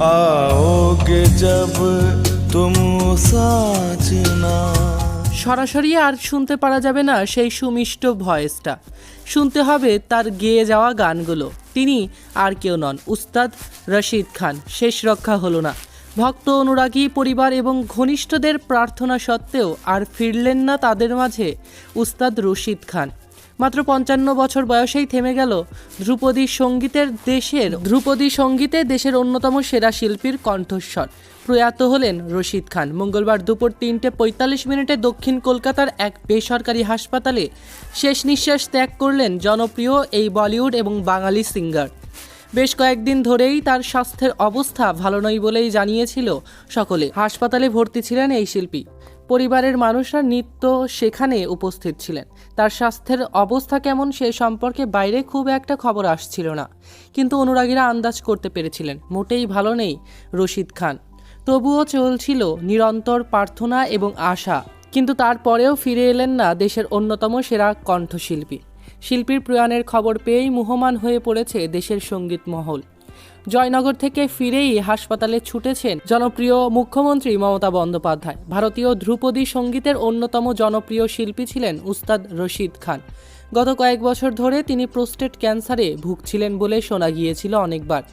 आओगे जब तुम साजना সরাসরি আর শুনতে পারা যাবে না সেই সুমিষ্ট ভয়েসটা শুনতে হবে তার গেয়ে যাওয়া গানগুলো তিনি আর কেউ নন উস্তাদ রশিদ খান শেষ রক্ষা হলো না ভক্ত অনুরাগী পরিবার এবং ঘনিষ্ঠদের প্রার্থনা সত্ত্বেও আর ফিরলেন না তাদের মাঝে উস্তাদ রশিদ খান মাত্র পঞ্চান্ন বছর বয়সেই থেমে গেল ধ্রুপদী সঙ্গীতের দেশের ধ্রুপদী সঙ্গীতে দেশের অন্যতম সেরা শিল্পীর কণ্ঠস্বর। প্রয়াত হলেন রশিদ খান। মঙ্গলবার দুপুর তিনটে পঁয়তাল্লিশ মিনিটে দক্ষিণ কলকাতার এক বেসরকারি হাসপাতালে শেষ নিঃশ্বাস ত্যাগ করলেন জনপ্রিয় এই বলিউড এবং বাঙালি সিঙ্গার। বেশ কয়েকদিন ধরেই তার স্বাস্থ্যের অবস্থা ভালো নয় বলেই জানিয়েছিল সকলে। হাসপাতালে ভর্তি ছিলেন এই শিল্পী। পরিবারের মানুষরা নিত্য সেখানে উপস্থিত ছিলেন। তার স্বাস্থ্যের অবস্থা কেমন সে সম্পর্কে বাইরে খুব একটা খবর আসছিল না। কিন্তু অনুরাগীরা আন্দাজ করতে পেরেছিলেন, মোটেই ভালো নেই রশিদ খান। তবুও চলছিল নিরন্তর প্রার্থনা এবং আশা। কিন্তু তারপরেও ফিরে এলেন না দেশের অন্যতম সেরা কণ্ঠশিল্পী। শিল্পীর প্রয়াণের খবর পেয়েই মুহমান হয়ে পড়েছে দেশের সংগীত মহল। জয়নগর থেকে ফিরেই হাসপাতালে ছুটেছেন জনপ্রিয় মুখ্যমন্ত্রী মমতা বন্দ্যোপাধ্যায়। ভারতীয় ধ্রুপদী সঙ্গীতের অন্যতম জনপ্রিয় শিল্পী ছিলেন উস্তাদ রশিদ খান। গত কয়েক বছর ধরে তিনি প্রোস্টেট ক্যান্সারে ভুগছিলেন বলে শোনা গিয়েছিল অনেকবার।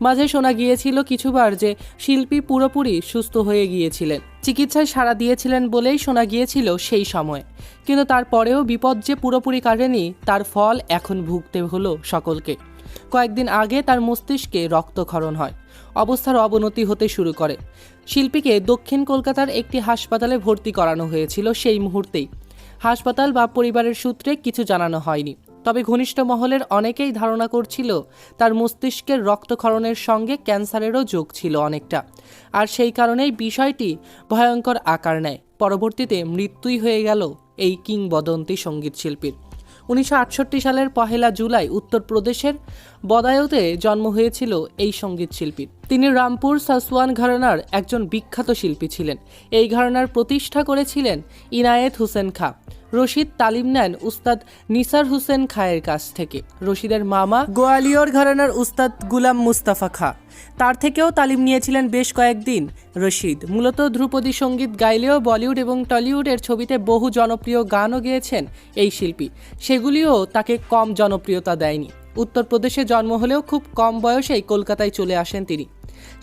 মাঝে শোনা গিয়েছিল কিছুবার যে শিল্পী পুরোপুরি সুস্থ হয়ে গিয়েছিলেন। চিকিৎসায় সাড়া দিয়েছিলেন বলেই শোনা গিয়েছিল সেই সময়। কিন্তু তারপরেও বিপদ যে পুরোপুরি কাটেনি, তার ফল এখন ভুগতে হলো সকলকে। কয়েকদিন আগে তার মস্তিষ্কে রক্তক্ষরণ হয়। অবস্থার অবনতি হতে শুরু করে। শিল্পীকে দক্ষিণ কলকাতার একটি হাসপাতালে ভর্তি করানো হয়েছিল সেই মুহূর্তেই। হাসপাতাল বা পরিবারের সূত্রে কিছু জানানো হয়নি। তবে ঘনিষ্ঠ মহলের অনেকেই ধারণা করছিল, তার মস্তিষ্কের রক্তক্ষরণের সঙ্গে ক্যান্সারেরও যোগ ছিল অনেকটা। আর সেই কারণেই বিষয়টি ভয়ঙ্কর আকার নেয়। পরবর্তীতে মৃত্যুই হয়ে গেল এই কিংবদন্তি সংগীত শিল্পীর। উনিশশো আটষট্টি সালের পহেলা জুলাই উত্তরপ্রদেশের বদায়তে জন্ম হয়েছিল এই সংগীত শিল্পীর তিনি রামপুর সাসওয়ান ঘরানার একজন বিখ্যাত শিল্পী ছিলেন। এই ঘরানার প্রতিষ্ঠা করেছিলেন ইনায়েত হোসেন খা। রশিদ তালিম নেন উস্তাদ নিসার হুসেন খায়ের কাছ থেকে। রশিদের মামা গোয়ালিয়র ঘরানার উস্তাদ গুলাম মুস্তাফা খা। তার থেকেও তালিম নিয়েছিলেন বেশ কয়েকদিন। রশিদ মূলত ধ্রুপদী সংগীত গাইলেও বলিউড এবং টলিউডের ছবিতে বহু জনপ্রিয় গানও গেয়েছেন এই শিল্পী। সেগুলিও তাকে কম জনপ্রিয়তা দেয়নি। উত্তরপ্রদেশে জন্ম হলেও খুব কম বয়সেই কলকাতায় চলে আসেন তিনি।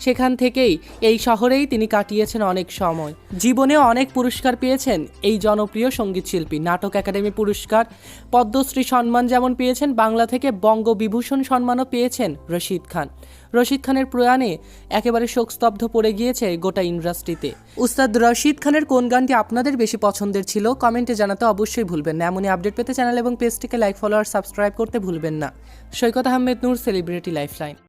সেখান থেকেই এই শহরেই তিনি কাটিয়েছেন অনেক সময়। জীবনেও অনেক পুরস্কার পেয়েছেন এই জনপ্রিয় সংগীত শিল্পী নাটক একাডেমি পুরস্কার, পদ্মশ্রী সম্মান যেমন পেয়েছেন, বাংলা থেকে বঙ্গবিভূষণ সম্মানও পেয়েছেন রশিদ খান। রশিদ খানের প্রয়াণে একেবারে শোকস্তব্ধ পড়ে গিয়েছে গোটা ইন্ডাস্ট্রিতে। উস্তাদ রশিদ খানের কোন গানটি আপনাদের বেশি পছন্দের ছিল, কমেন্টে জানাতে অবশ্যই ভুলবেন না। এমনই আপডেট পেতে চ্যানেল এবং পেজটিকে লাইক ফলো আর সাবস্ক্রাইব করতে ভুলবেন না। Saikat Ahmed Noor celebrity lifeline